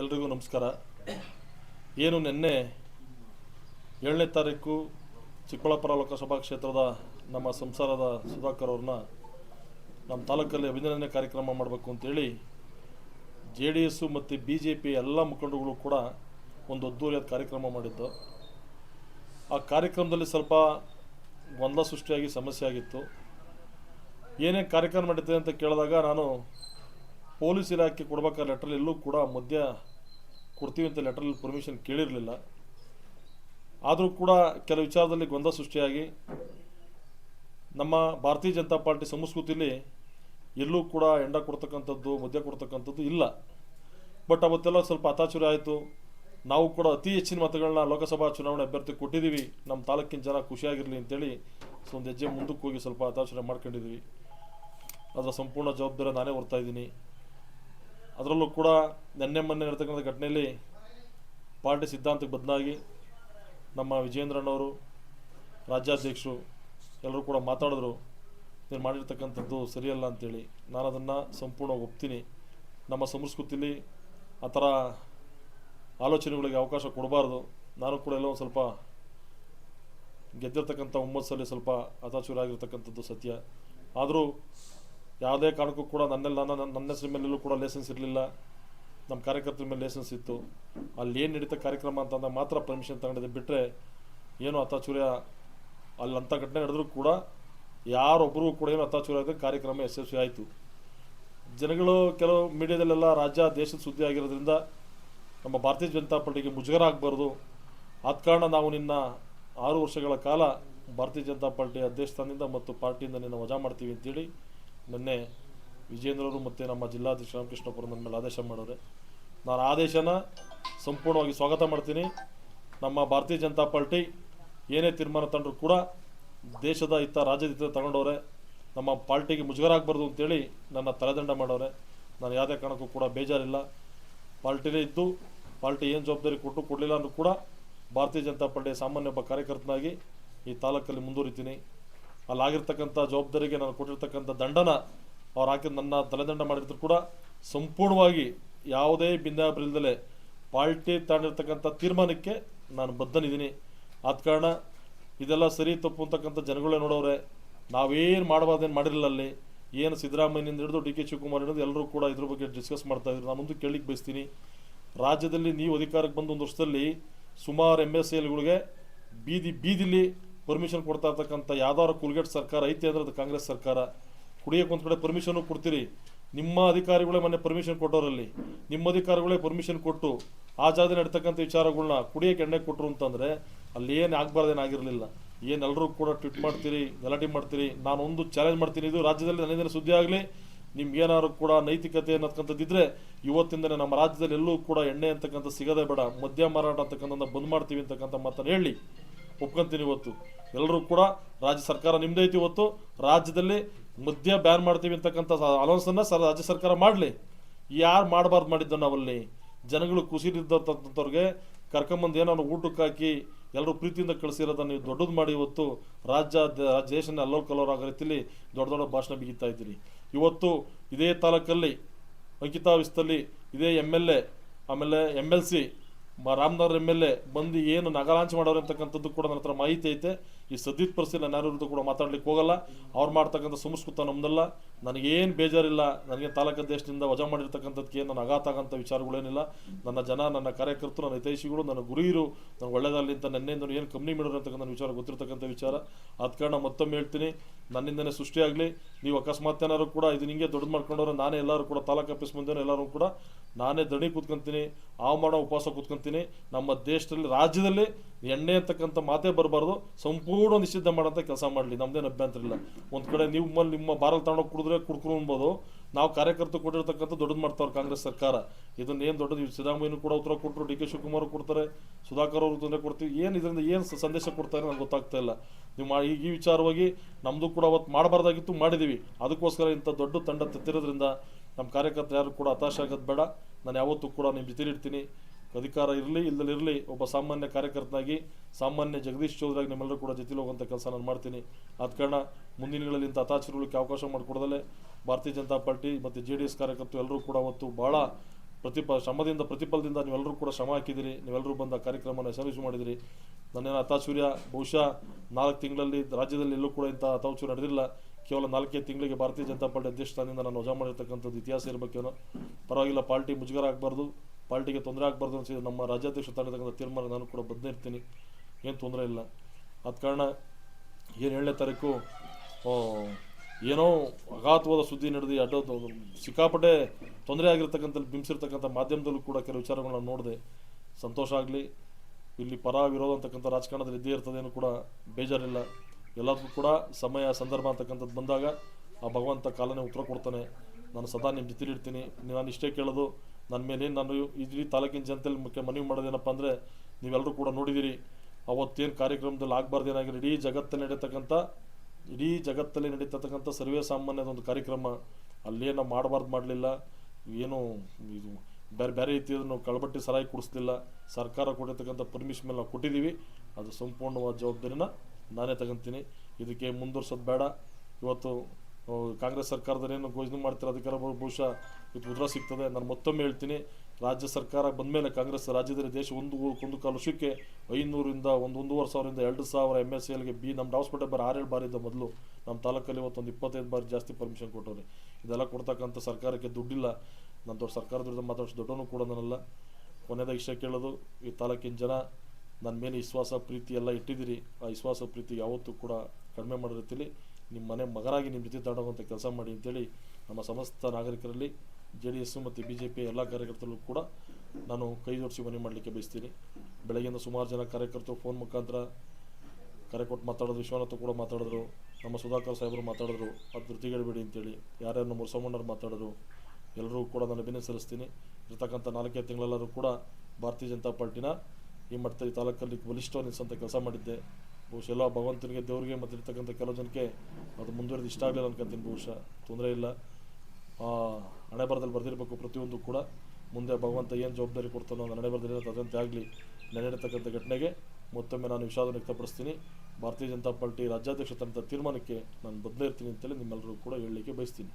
ಎಲ್ರಿಗೂ ನಮಸ್ಕಾರ. ಏನು ನಿನ್ನೆ ಏಳನೇ ತಾರೀಕು ಚಿಕ್ಕಬಳ್ಳಾಪುರ ಲೋಕಸಭಾ ಕ್ಷೇತ್ರದ ನಮ್ಮ ಸಂಸಾರದ ಸುಧಾಕರ್ ಅವ್ರನ್ನ ನಮ್ಮ ತಾಲೂಕಲ್ಲಿ ಅಭಿನಂದನೆ ಕಾರ್ಯಕ್ರಮ ಮಾಡಬೇಕು ಅಂತೇಳಿ ಜೆ ಡಿ ಎಸ್ಸು ಮತ್ತು ಬಿ ಜೆ ಪಿ ಎಲ್ಲ ಮುಖಂಡಗಳು ಕೂಡ ಒಂದು ಅದ್ದೂರಿಯಾದ ಕಾರ್ಯಕ್ರಮ ಮಾಡಿದ್ದು. ಆ ಕಾರ್ಯಕ್ರಮದಲ್ಲಿ ಸ್ವಲ್ಪ ಗೊಂದಲ ಸೃಷ್ಟಿಯಾಗಿ ಸಮಸ್ಯೆ ಆಗಿತ್ತು. ಏನೇ ಕಾರ್ಯಕ್ರಮ ಮಾಡಿದ್ದೆ ಅಂತ ಕೇಳಿದಾಗ ನಾನು ಪೊಲೀಸ್ ಇಲಾಖೆ ಕೊಡ್ಬೇಕಾದ ಲೆಟ್ರಲ್ಲಿ ಎಲ್ಲೂ ಕೂಡ ಮದ್ಯ ಕೊಡ್ತೀವಿ ಅಂತ ಲೆಟ್ರಲ್ಲಿ ಪರ್ಮಿಷನ್ ಕೇಳಿರಲಿಲ್ಲ. ಆದರೂ ಕೂಡ ಕೆಲವು ವಿಚಾರದಲ್ಲಿ ಗೊಂದಲ ಸೃಷ್ಟಿಯಾಗಿ ನಮ್ಮ ಭಾರತೀಯ ಜನತಾ ಪಾರ್ಟಿ ಸಂಸ್ಕೃತಿಯಲ್ಲಿ ಎಲ್ಲೂ ಕೂಡ ಎಂಡ ಕೊಡ್ತಕ್ಕಂಥದ್ದು, ಮದ್ಯ ಕೊಡ್ತಕ್ಕಂಥದ್ದು ಇಲ್ಲ. ಬಟ್ ಅವತ್ತೆಲ್ಲ ಸ್ವಲ್ಪ ಅತಾಚುರಿ ಆಯಿತು. ನಾವು ಕೂಡ ಅತಿ ಹೆಚ್ಚಿನ ಮತಗಳನ್ನ ಲೋಕಸಭಾ ಚುನಾವಣೆ ಅಭ್ಯರ್ಥಿ ಕೊಟ್ಟಿದ್ದೀವಿ ನಮ್ಮ ತಾಲೂಕಿನ ಜನ ಖುಷಿಯಾಗಿರಲಿ ಅಂತೇಳಿ ಸೊ ಒಂದು ಹೆಜ್ಜೆ ಮುಂದಕ್ಕೆ ಹೋಗಿ ಸ್ವಲ್ಪ ಹತಾಚುರಿ ಮಾಡ್ಕೊಂಡಿದ್ದೀವಿ ಅದರ ಸಂಪೂರ್ಣ ಜವಾಬ್ದಾರಿ ನಾನೇ ಹೊರ್ತಾ ಇದ್ದೀನಿ. ಅದರಲ್ಲೂ ಕೂಡ ನಿನ್ನೆ ಮೊನ್ನೆ ಇರತಕ್ಕಂಥ ಘಟನೆಯಲ್ಲಿ ಪಾರ್ಟಿ ಸಿದ್ಧಾಂತಕ್ಕೆ ಬದಲಾಗಿ ನಮ್ಮ ವಿಜೇಂದ್ರನವರು ರಾಜ್ಯಾಧ್ಯಕ್ಷರು ಎಲ್ಲರೂ ಕೂಡ ಮಾತಾಡಿದ್ರು, ನೀನು ಮಾಡಿರ್ತಕ್ಕಂಥದ್ದು ಸರಿಯಲ್ಲ ಅಂತೇಳಿ. ನಾನು ಅದನ್ನು ಸಂಪೂರ್ಣವಾಗಿ ಒಪ್ತೀನಿ. ನಮ್ಮ ಸಂಸ್ಕೃತಿಲಿ ಆ ಥರ ಆಲೋಚನೆಗಳಿಗೆ ಅವಕಾಶ ಕೊಡಬಾರ್ದು. ನಾನು ಕೂಡ ಎಲ್ಲೋ ಸ್ವಲ್ಪ ಗೆದ್ದಿರ್ತಕ್ಕಂಥ ಹುಮ್ಮಸ್ಸಲ್ಲಿ ಸ್ವಲ್ಪ ಹತಾಚೂರಾಗಿರ್ತಕ್ಕಂಥದ್ದು ಸತ್ಯ. ಆದರೂ ಯಾವುದೇ ಕಾರಣಕ್ಕೂ ಕೂಡ ನನ್ನೆಲ್ಲ ನನ್ನ ನನ್ನ ಹೆಸರು ಮೇಲೆಲ್ಲೂ ಕೂಡ ಲೈಸೆನ್ಸ್ ಇರಲಿಲ್ಲ. ನಮ್ಮ ಕಾರ್ಯಕರ್ತರ ಮೇಲೆ ಲೈಸೆನ್ಸ್ ಇತ್ತು. ಅಲ್ಲಿ ಏನು ನಡೀತಾ ಕಾರ್ಯಕ್ರಮ ಅಂತಂದಾಗ ಮಾತ್ರ ಪರ್ಮಿಷನ್ ತಗೊಂಡಿದ್ದೆ. ಬಿಟ್ಟರೆ ಏನು ಅತಾಚೂರ್ಯ ಅಲ್ಲಿ ಅಂಥ ಘಟನೆ ನಡೆದರೂ ಕೂಡ ಯಾರೊಬ್ಬರೂ ಕೂಡ ಏನು ಅತಾಚೂರ್ಯ ಕಾರ್ಯಕ್ರಮ ಯಶಸ್ವಿ ಆಯಿತು. ಜನಗಳು ಕೆಲವು ಮೀಡಿಯಾದಲ್ಲೆಲ್ಲ ರಾಜ್ಯ, ದೇಶದ ಸುದ್ದಿ ಆಗಿರೋದ್ರಿಂದ ನಮ್ಮ ಭಾರತೀಯ ಜನತಾ ಪಾರ್ಟಿಗೆ ಮುಜುಗರ ಆಗಬಾರ್ದು ಆದ ಕಾರಣ ನಾವು ನಿನ್ನ ಆರು ವರ್ಷಗಳ ಕಾಲ ಭಾರತೀಯ ಜನತಾ ಪಾರ್ಟಿ ಅಧ್ಯಕ್ಷಸ್ಥಾನದಿಂದ ಮತ್ತು ಪಾರ್ಟಿಯಿಂದ ನಿನ್ನ ವಜಾ ಮಾಡ್ತೀವಿ ಅಂತೇಳಿ ನಿನ್ನೆ ವಿಜೇಂದ್ರವರು ಮತ್ತು ನಮ್ಮ ಜಿಲ್ಲಾಧ್ಯಕ್ಷ ರಾಮಕೃಷ್ಣಪುರ ನನ್ನ ಮೇಲೆ ಆದೇಶ ಮಾಡೋರೆ ನಾನು ಆದೇಶನ ಸಂಪೂರ್ಣವಾಗಿ ಸ್ವಾಗತ ಮಾಡ್ತೀನಿ. ನಮ್ಮ ಭಾರತೀಯ ಜನತಾ ಪಾರ್ಟಿ ಏನೇ ತೀರ್ಮಾನ ತಂದರೂ ಕೂಡ ದೇಶದ ಹಿತ, ರಾಜ್ಯದ ಹಿತ ತಗೊಂಡವ್ರೆ, ನಮ್ಮ ಪಾರ್ಟಿಗೆ ಮುಜುಗರ ಆಗಬಾರ್ದು ಅಂತೇಳಿ ನನ್ನ ತಲೆದಂಡ ಮಾಡೋರೆ. ನಾನು ಯಾವುದೇ ಕಾರಣಕ್ಕೂ ಕೂಡ ಬೇಜಾರಿಲ್ಲ. ಪಾರ್ಟಿನೇ ಇದ್ದು, ಪಾರ್ಟಿ ಏನು ಜವಾಬ್ದಾರಿ ಕೊಟ್ಟು ಕೊಡಲಿಲ್ಲ ಅಂದರೂ ಕೂಡ ಭಾರತೀಯ ಜನತಾ ಪಾರ್ಟಿಯ ಸಾಮಾನ್ಯ ಒಬ್ಬ ಕಾರ್ಯಕರ್ತನಾಗಿ ಈ ತಾಲೂಕಲ್ಲಿ ಮುಂದುವರಿತೀನಿ. ಅಲ್ಲಿ ಆಗಿರ್ತಕ್ಕಂಥ ಜವಾಬ್ದಾರಿಗೆ ನಾನು ಕೊಟ್ಟಿರ್ತಕ್ಕಂಥ ದಂಡನ ಅವ್ರು ಹಾಕಿದ ನನ್ನ ತಲೆದಂಡ ಮಾಡಿದ್ರು ಕೂಡ ಸಂಪೂರ್ಣವಾಗಿ ಯಾವುದೇ ಭಿನ್ನಾಭಿಪ್ರಾಯದಲ್ಲೇ ಪಾರ್ಟಿ ತಗೊಂಡಿರ್ತಕ್ಕಂಥ ತೀರ್ಮಾನಕ್ಕೆ ನಾನು ಬದ್ಧನಿದ್ದೀನಿ. ಆದ ಕಾರಣ ಇದೆಲ್ಲ ಸರಿ ತಪ್ಪು ಅಂತಕ್ಕಂಥ ಜನಗಳೇ ನೋಡೋರೆ ನಾವೇನು ಮಾಡಬಾರ್ದೇನು ಮಾಡಿರಲಿಲ್ಲ ಅಲ್ಲಿ. ಏನು ಸಿದ್ದರಾಮಯ್ಯನಿಂದ ಹಿಡಿದು ಡಿ ಕೆ ಶಿವಕುಮಾರ್ ಹಿಡಿದು ಎಲ್ಲರೂ ಕೂಡ ಇದ್ರ ಬಗ್ಗೆ ಡಿಸ್ಕಸ್ ಮಾಡ್ತಾ ಇದ್ರು. ನಾನು ಮುಂದೆ ಕೇಳಲಿಕ್ಕೆ ಬಯಸ್ತೀನಿ. ರಾಜ್ಯದಲ್ಲಿ ನೀವು ಅಧಿಕಾರಕ್ಕೆ ಬಂದು ಒಂದು ವರ್ಷದಲ್ಲಿ ಸುಮಾರು ಎಂ ಎಸ್ ಎಲ್ಗಳಿಗೆ ಬೀದಿ ಬೀದಿಲಿ ಪರ್ಮಿಷನ್ ಕೊಡ್ತಾ ಇರ್ತಕ್ಕಂಥ ಯಾವ್ದಾದ್ರು ಕೂಲ್ಗೇಟ್ ಸರ್ಕಾರ ಐತೆ ಅಂದ್ರೆ ಅದು ಕಾಂಗ್ರೆಸ್ ಸರ್ಕಾರ. ಕುಡಿಯೋಕೆ ಒಂದು ಕಡೆ ಪರ್ಮಿಷನ್ನು ಕೊಡ್ತೀರಿ. ನಿಮ್ಮ ಅಧಿಕಾರಿಗಳೇ ಮೊನ್ನೆ ಪರ್ಮಿಷನ್ ಕೊಟ್ಟವರಲ್ಲಿ. ನಿಮ್ಮ ಅಧಿಕಾರಿಗಳೇ ಪರ್ಮಿಷನ್ ಕೊಟ್ಟು ಆ ಜಾಗದಲ್ಲಿ ನಡ್ತಕ್ಕಂಥ ವಿಚಾರಗಳನ್ನ ಕುಡಿಯೋಕೆ ಎಣ್ಣೆ ಕೊಟ್ಟರು ಅಂತಂದರೆ ಅಲ್ಲಿ ಏನು ಆಗಬಾರ್ದೇನಾಗಿರಲಿಲ್ಲ ಏನು ಎಲ್ಲರೂ ಕೂಡ ಟ್ವೀಟ್ ಮಾಡ್ತೀರಿ, ಗಲಾಟೆ ಮಾಡ್ತೀರಿ. ನಾನು ಒಂದು ಚಾಲೆಂಜ್ ಮಾಡ್ತೀನಿ. ಇದು ರಾಜ್ಯದಲ್ಲಿ ನನ್ನಿಂದ ಸುದ್ದಿ ಆಗಲಿ. ನಿಮ್ಗೇನಾದ್ರು ಕೂಡ ನೈತಿಕತೆ ಅನ್ನತಕ್ಕಂಥದ್ದಿದ್ರೆ ಇವತ್ತಿಂದನೇ ನಮ್ಮ ರಾಜ್ಯದಲ್ಲಿ ಎಲ್ಲೂ ಕೂಡ ಎಣ್ಣೆ ಅಂತಕ್ಕಂಥ ಸಿಗದೇ ಬೇಡ. ಮದ್ಯ ಮಾರಾಟ ಅಂತಕ್ಕಂಥ ಬಂದ್ ಮಾಡ್ತೀವಿ ಅಂತಕ್ಕಂಥ ಮಾತನ್ನು ಹೇಳಿ. ಒಪ್ಕೊಂತೀನಿ ಇವತ್ತು. ಎಲ್ಲರೂ ಕೂಡ ರಾಜ್ಯ ಸರ್ಕಾರ ನಿಮ್ಮದೇ ಐತಿ ಇವತ್ತು. ರಾಜ್ಯದಲ್ಲಿ ಮದ್ಯ ಬ್ಯಾನ್ ಮಾಡ್ತೀವಿ ಅಂತಕ್ಕಂಥ ಅನೌನ್ಸನ್ನು ಸರ್ ರಾಜ್ಯ ಸರ್ಕಾರ ಮಾಡಲಿ. ಯಾರು ಮಾಡಬಾರ್ದು ಮಾಡಿದ್ದ ನಾವಲ್ಲಿ? ಜನಗಳು ಖುಷಿಲಿದ್ದಂಥವ್ರಿಗೆ ಕರ್ಕೊಂಬಂದು ಏನೋ ಊಟಕ್ಕೆ ಹಾಕಿ ಎಲ್ಲರೂ ಪ್ರೀತಿಯಿಂದ ಕಳಿಸಿರೋದನ್ನ ನೀವು ದೊಡ್ಡದು ಮಾಡಿ ಇವತ್ತು ರಾಜ್ಯ ದೇಶನ ಅಲ್ಲೋರ್ ಕಲ್ಲೋರ್ ಆಗೋ ರೀತಿಯಲ್ಲಿ ದೊಡ್ಡ ದೊಡ್ಡ ಭಾಷಣ ಬಿಗಿತಾ ಇದ್ದೀರಿ. ಇವತ್ತು ಇದೇ ತಾಲೂಕಲ್ಲಿ ಅಂಕಿತಾ ವಿಸ್ತಲ್ಲಿ ಇದೇ ಎಂ ಎಲ್ ಎ ಆಮೇಲೆ M L C Ramanagara M L A ಬಂದು ಏನು ನಗಲಾಂಚ್ ಮಾಡೋರು ಅಂತಕ್ಕಂಥದ್ದು ಕೂಡ ನನ್ನ ಹತ್ರ ಮಾಹಿತಿ ಐತೆ. ಈ ಸದ್ಯದ ಪರಿಸ್ಥಿತಿ ನಾನು ವಿರುದ್ಧ ಕೂಡ ಮಾತಾಡ್ಲಿಕ್ಕೆ ಹೋಗಲ್ಲ. ಅವ್ರು ಮಾಡ್ತಕ್ಕಂಥ ಸಂಸ್ಕೃತ ನಮ್ದಲ್ಲ. ನನಗೇನು ಬೇಜಾರಿಲ್ಲ. ನನಗೆ ತಾಲೂಕು ದೇಶದಿಂದ ವಜಾ ಮಾಡಿರ್ತಕ್ಕಂಥದ್ದಕ್ಕೆ ನನ್ನ ಆಘಾತ ಆಗಂಥ ವಿಚಾರಗಳೇನಿಲ್ಲ. ನನ್ನ ಜನ, ನನ್ನ ಕಾರ್ಯಕರ್ತರು, ನನ್ನ ಹಿತೈಷಿಗಳು, ನನ್ನ ಗುರಿಯರು, ನನಗೆ ಒಳ್ಳೇದಾಗಲಿ ಅಂತ ನನ್ನಿಂದ ಏನು ಕಂಪ್ನಿ ಮಾಡೋರು ಅಂತಕ್ಕಂಥ ವಿಚಾರ ಗೊತ್ತಿರ್ತಕ್ಕಂಥ ವಿಚಾರ. ಆದ ಕಾರಣ ಮತ್ತೊಮ್ಮೆ ಹೇಳ್ತೀನಿ. ನನ್ನಿಂದನೇ ಸೃಷ್ಟಿಯಾಗಲಿ. ನೀವು ಅಕಸ್ಮಾತ್ ಏನಾದ್ರು ಕೂಡ ಇದು ನಿಮಗೆ ದೊಡ್ಡದು ಮಾಡ್ಕೊಂಡವ್ರೆ ನಾನೇ ಎಲ್ಲರೂ ಕೂಡ ತಾಲೂಕು ಆಫೀಸ್ ಮುಂದೆ ಎಲ್ಲರೂ ಕೂಡ ನಾನೇ ದಣಿ ಕೂತ್ಕೊಂತೀನಿ. ಮಾಡೋ ಉಪವಾಸ ಕೂತ್ಕೊಂತೀನಿ. ನಮ್ಮ ದೇಶದಲ್ಲಿ, ರಾಜ್ಯದಲ್ಲಿ ಎಣ್ಣೆ ಅಂತಕ್ಕಂಥ ಮಾತೇ ಬರಬಾರ್ದು, ಸಂಪೂರ್ಣ ನಿಷಿದ್ಧ ಮಾಡೋಂಥ ಕೆಲಸ ಮಾಡಲಿ ನಮ್ದೇನು ಅಭ್ಯಂತರ ಇಲ್ಲ. ಒಂದು ಕಡೆ ನೀವು ನಿಮ್ಮ ಬಾರಲ್ ತಗೊಂಡೋಗಿ ಕುಡಿದ್ರೆ ಕುಡ್ಕೊಂಡು ಅನ್ಬೋದು ನಾವು ಕಾರ್ಯಕರ್ತರು ಕೊಟ್ಟಿರ್ತಕ್ಕಂಥ ದೊಡ್ಡದು ಮಾಡ್ತಾವ್ರೆ ಕಾಂಗ್ರೆಸ್ ಸರ್ಕಾರ. ಇದನ್ನೇನು ದೊಡ್ಡದು ಸಿದ್ದರಾಮಯ್ಯನೂ ಕೂಡ ಉತ್ತರ ಕೊಟ್ಟರು ಡಿ ಕೆ ಶಿವಕುಮಾರ್ ಕೊಡ್ತಾರೆ, ಸುಧಾಕರ್ ಅವರು ತೊಂದರೆ ಕೊಡ್ತೀವಿ, ಏನು ಇದರಿಂದ ಏನು ಸಂದೇಶ ಕೊಡ್ತಾರೆ ನನಗೆ ಗೊತ್ತಾಗ್ತಾ ಇಲ್ಲ. ನೀವು ಮಾ ಈ ಈ ವಿಚಾರವಾಗಿ ನಮ್ಮದು ಕೂಡ ಅವತ್ತು ಮಾಡಬಾರ್ದಾಗಿತ್ತು ಮಾಡಿದ್ದೀವಿ ಅದಕ್ಕೋಸ್ಕರ ಇಂಥ ದೊಡ್ಡ ತಂಡ ತೆತ್ತಿರೋದ್ರಿಂದ ನಮ್ಮ ಕಾರ್ಯಕರ್ತರು ಯಾರು ಕೂಡ ಹತಾಶ ಆಗೋದು ಬೇಡ. ನಾನು ಯಾವತ್ತೂ ಕೂಡ ನಿಮ್ಮ ಜೊತೆಲಿ ಇರ್ತೀನಿ. ಅಧಿಕಾರ ಇರಲಿ ಇಲ್ಲದಿರಲಿ ಒಬ್ಬ ಸಾಮಾನ್ಯ ಕಾರ್ಯಕರ್ತನಾಗಿ, ಸಾಮಾನ್ಯ ಜಗದೀಶ್ ಚೌಧರಿಯಾಗಿ ನಿಮ್ಮೆಲ್ಲರೂ ಕೂಡ ಜೊತೆಲಿ ಹೋಗುವಂಥ ಕೆಲಸ ನಾನು ಮಾಡ್ತೀನಿ. ಆದ ಕಾರಣ ಮುಂದಿನ ದಿನಗಳಲ್ಲಿ ಇಂಥ ಹತಾಶರುಗಳಿಗೆ ಅವಕಾಶ ಮಾಡಿಕೊಡದಲ್ಲೇ ಭಾರತೀಯ ಜನತಾ ಪಾರ್ಟಿ ಮತ್ತು ಜೆ ಡಿ ಎಸ್ ಕಾರ್ಯಕರ್ತರು ಎಲ್ಲರೂ ಕೂಡ ಅವತ್ತು ಭಾಳ ಪ್ರತಿಪ, ಶ್ರಮದಿಂದ, ಪ್ರತಿಫಲದಿಂದ ನೀವೆಲ್ಲರೂ ಕೂಡ ಶ್ರಮ ಹಾಕಿದಿರಿ. ನೀವೆಲ್ಲರೂ ಬಂದ ಕಾರ್ಯಕ್ರಮನ ಯಶಸ್ವಿ ಮಾಡಿದಿರಿ. ನನ್ನೇನು ಅತಾಚೂರ್ಯ ಬಹುಶಃ ನಾಲ್ಕು ತಿಂಗಳಲ್ಲಿ ರಾಜ್ಯದಲ್ಲಿ ಎಲ್ಲೂ ಕೂಡ ಇಂಥ ಹತಾಶೂರ್ಯ ನಡೆದಿಲ್ಲ. ಕೇವಲ ನಾಲ್ಕೇ ತಿಂಗಳಿಗೆ ಭಾರತೀಯ ಜನತಾ ಪಾರ್ಟಿ ಅಧ್ಯಕ್ಷ ಸ್ಥಾನದಿಂದ ನಾನು ವಜಾ ಮಾಡಿರ್ತಕ್ಕಂಥದ್ದು ಇತಿಹಾಸ ಇರಬೇಕೇನೋ ಪರವಾಗಿಲ್ಲ, ಪಾರ್ಟಿ ಮುಜುಗರ ಆಗಬಾರ್ದು. ಪಾರ್ಟಿಗೆ ತೊಂದರೆ ಆಗಬಾರ್ದು ಅನಿಸಿದ್ರೆ ನಮ್ಮ ರಾಜ್ಯಾಧ್ಯಕ್ಷ ತಗೊಂಡಿರ್ತಕ್ಕಂಥ ತೀರ್ಮಾನ ನಾನು ಕೂಡ ಬಂದೇ ಇರ್ತೀನಿ. ಏನು ತೊಂದರೆ ಇಲ್ಲ. ಆದ ಕಾರಣ ಏನು ಏಳನೇ ತಾರೀಕು ಏನೋ ಅಘಾತವಾದ ಸುದ್ದಿ ನಡೆದು ಅಡ್ಡ ಸಿಕ್ಕಾಪಟ್ಟೆ ತೊಂದರೆ ಆಗಿರ್ತಕ್ಕಂಥ ಬಿಂಬಿಸಿರ್ತಕ್ಕಂಥ ಮಾಧ್ಯಮದಲ್ಲೂ ಕೂಡ ಕೆಲವು ವಿಚಾರಗಳನ್ನ ನೋಡಿದೆ. ಸಂತೋಷ ಆಗಲಿ, ಇಲ್ಲಿ ಪರ ವಿರೋಧ ಅಂತಕ್ಕಂಥ ರಾಜಕಾರಣದಲ್ಲಿ ಇದ್ದೇ ಇರ್ತದೆ ಏನು ಕೂಡ ಬೇಜಾರಿಲ್ಲ. ಎಲ್ಲದಕ್ಕೂ ಕೂಡ ಸಮಯ, ಸಂದರ್ಭ ಅಂತಕ್ಕಂಥದ್ದು ಬಂದಾಗ ಆ ಭಗವಂತ ಕಾಲನೇ ಉತ್ತರ ಕೊಡ್ತಾನೆ. ನಾನು ಸದಾ ನಿಮ್ಮ ಜೊತೆಲಿ ಇರ್ತೀನಿ. ನಾನು ಇಷ್ಟೇ ಕೇಳೋದು. ನನ್ನ ಮೇಲೆ ನಾನು ಇಡೀ ತಾಲೂಕಿನ ಜನತೆಯಲ್ಲಿ ಮುಖ್ಯ ಮನವಿ ಮಾಡೋದೇನಪ್ಪ ಅಂದರೆ ನೀವೆಲ್ಲರೂ ಕೂಡ ನೋಡಿದ್ದೀರಿ ಅವತ್ತೇನು ಕಾರ್ಯಕ್ರಮದಲ್ಲಿ ಆಗಬಾರ್ದು ಏನಾಗಿರೋ ಇಡೀ ಜಗತ್ತಲ್ಲಿ ನಡೀತಕ್ಕಂಥ, ಇಡೀ ಜಗತ್ತಲ್ಲಿ ನಡೀತಕ್ಕಂಥ ಸರ್ವೇ ಸಾಮಾನ್ಯದ ಒಂದು ಕಾರ್ಯಕ್ರಮ ಅಲ್ಲೇನು ಮಾಡಬಾರ್ದು ಮಾಡಲಿಲ್ಲ, ಏನು ಇದು ಬೇರೆ ಬೇರೆ ರೀತಿಯಲ್ಲಿ ನಾವು ಕಳಬಟ್ಟಿ ಸರಾಯಿ ಕೊಡಿಸ್ಲಿಲ್ಲ, ಸರ್ಕಾರ ಕೊಟ್ಟಿರ್ತಕ್ಕಂಥ ಪರ್ಮಿಷನ್ ಮೇಲೆ ನಾವು ಕೊಟ್ಟಿದ್ದೀವಿ, ಅದು ಸಂಪೂರ್ಣವಾದ ಜವಾಬ್ದಾರಿನ ನಾನೇ ತಗೊಂತೀನಿ, ಇದಕ್ಕೆ ಮುಂದುವರ್ಸೋದು ಬೇಡ, ಇವತ್ತು ಕಾಂಗ್ರೆಸ್ ಸರ್ಕಾರದಲ್ಲೇನು ಘೋಷಣೆ ಮಾಡ್ತಾರೆ? ಅಧಿಕಾರ ಬಹು- ಬಹುಶಃ ಇದು ಉದ್ರ ಸಿಗ್ತದೆ. ನಾನು ಮತ್ತೊಮ್ಮೆ ಹೇಳ್ತೀನಿ, ರಾಜ್ಯ ಸರ್ಕಾರ ಬಂದಮೇಲೆ ಕಾಂಗ್ರೆಸ್ ರಾಜ್ಯದಲ್ಲಿ ದೇಶ ಒಂದು ಒಂದು ಕಾಲು ವರ್ಷಕ್ಕೆ ಐನೂರಿಂದ ಒಂದು ಒಂದೂವರೆ ಸಾವಿರದಿಂದ ಎರಡು ಸಾವಿರ ಎಂ ಎಸ್ ಎಲ್ಗೆ ಬಿ, ನಮ್ಮ ಹಾಸ್ಪಿಟಲ್ ಬಾರಿ ಆರೇಳು ಬಾರಿ ಇದ್ದ ಮೊದಲು. ನಮ್ಮ ತಾಲೂಕಲ್ಲಿ ಇವತ್ತೊಂದು ಇಪ್ಪತ್ತೈದು ಬಾರಿ ಜಾಸ್ತಿ ಪರ್ಮಿಷನ್ ಕೊಟ್ಟವ್ರೆ. ಇದೆಲ್ಲ ಕೊಡ್ತಕ್ಕಂಥ ಸರ್ಕಾರಕ್ಕೆ ದುಡ್ಡಿಲ್ಲ. ನಾನು ದೊಡ್ಡ ಸರ್ಕಾರದ ವಿರುದ್ಧ ಮಾತಾಡೋಷ್ಟು ದೊಡ್ಡವನು ಕೂಡ ನಾನಲ್ಲ ಕೊನೆಯದಾಗಿ ವಿಷಯ ಕೇಳೋದು, ಈ ತಾಲೂಕಿನ ಜನ ನನ್ನ ಮೇಲೆ ವಿಶ್ವಾಸ, ಪ್ರೀತಿ ಎಲ್ಲ ಇಟ್ಟಿದ್ದೀರಿ. ಆ ವಿಶ್ವಾಸ, ಪ್ರೀತಿ ಯಾವತ್ತೂ ಕೂಡ ಕಡಿಮೆ ಮಾಡೋ ರೀತಿಯಲ್ಲಿ ನಿಮ್ಮ ಮನೆ ಮಗನಾಗಿ ನಿಮ್ಮ ಜೊತೆ ಅಂತ ಕೆಲಸ ಮಾಡಿ ಅಂತೇಳಿ ನಮ್ಮ ಸಮಸ್ತ ನಾಗರಿಕರಲ್ಲಿ ಜೆ ಡಿ ಎಸ್ ಮತ್ತು ಬಿ ಜೆ ಪಿ ಎಲ್ಲ ಕಾರ್ಯಕರ್ತರು ಕೂಡ ನಾನು ಕೈ ಜೋಡಿಸಿ ಮನೆ ಮಾಡಲಿಕ್ಕೆ ಬಯಸ್ತೀನಿ. ಬೆಳಗ್ಗೆಯಿಂದ ಸುಮಾರು ಜನ ಕಾರ್ಯಕರ್ತರು ಫೋನ್ ಮುಖಾಂತರ ಕರೆ ಕೊಟ್ಟು ಮಾತಾಡಿದ್ರು, ವಿಶ್ವನಾಥ ಕೂಡ ಮಾತಾಡಿದ್ರು, ನಮ್ಮ ಸುಧಾಕರ್ ಸಾಹೇಬರು ಮಾತಾಡಿದ್ರು, ಅದು ಧೃತಿಗೆಡಬೇಡಿ ಅಂತೇಳಿ ಯಾರ್ಯಾರು ನಮ್ಮ ಸೋಮಣ್ಣರು ಮಾತಾಡಿದ್ರು ಎಲ್ಲರೂ ಕೂಡ ನಾನು ಅಭಿನಂದನೆ ಸಲ್ಲಿಸ್ತೀನಿ. ಇರ್ತಕ್ಕಂಥ ನಾಲ್ಕೈದು ತಿಂಗಳೆಲ್ಲರೂ ಕೂಡ ಭಾರತೀಯ ಜನತಾ ಪಾರ್ಟಿನ ಈ ಮಟ್ಟದಲ್ಲಿ ತಾಲೂಕಲ್ಲಿ ಬಲಿಷ್ಠ ನಿಲ್ಲಿಸೋಂಥ ಕೆಲಸ ಮಾಡಿದ್ದೆ. ಬಹುಶಃ ಎಲ್ಲ ಭಗವಂತನಿಗೆ, ದೇವರಿಗೆ ಮತ್ತು ಇರ್ತಕ್ಕಂಥ ಕೆಲವು ಜನಕ್ಕೆ ಅದು ಮುಂದುವರೆದು ಇಷ್ಟ ಆಗಲಿಲ್ಲ ಅನ್ಕೊಂತೀನಿ ಬಹುಶಃ. ತೊಂದರೆ ಇಲ್ಲ. ಹಣೆ ಬರದಲ್ಲಿ ಬರೆದಿರಬೇಕು ಪ್ರತಿಯೊಂದು ಕೂಡ. ಮುಂದೆ ಭಗವಂತ ಏನು ಜವಾಬ್ದಾರಿ ಕೊಡ್ತಾನೋ ನನ್ನ ಹಣೆ ಬರದಲ್ಲಿ ತದಂತೆ ಆಗಲಿ ನಡೆಯತಕ್ಕಂಥ ಘಟನೆಗೆ ಮತ್ತೊಮ್ಮೆ ನಾನು ವಿಷಾದ ವ್ಯಕ್ತಪಡಿಸ್ತೀನಿ. ಭಾರತೀಯ ಜನತಾ ಪಾರ್ಟಿ ರಾಜ್ಯಾಧ್ಯಕ್ಷ ತನ್ನ ತೀರ್ಮಾನಕ್ಕೆ ನಾನು ಬದಲೇ ಇರ್ತೀನಿ ಅಂತೇಳಿ ನಿಮ್ಮೆಲ್ಲರೂ ಕೂಡ ಹೇಳಲಿಕ್ಕೆ ಬಯಸ್ತೀನಿ.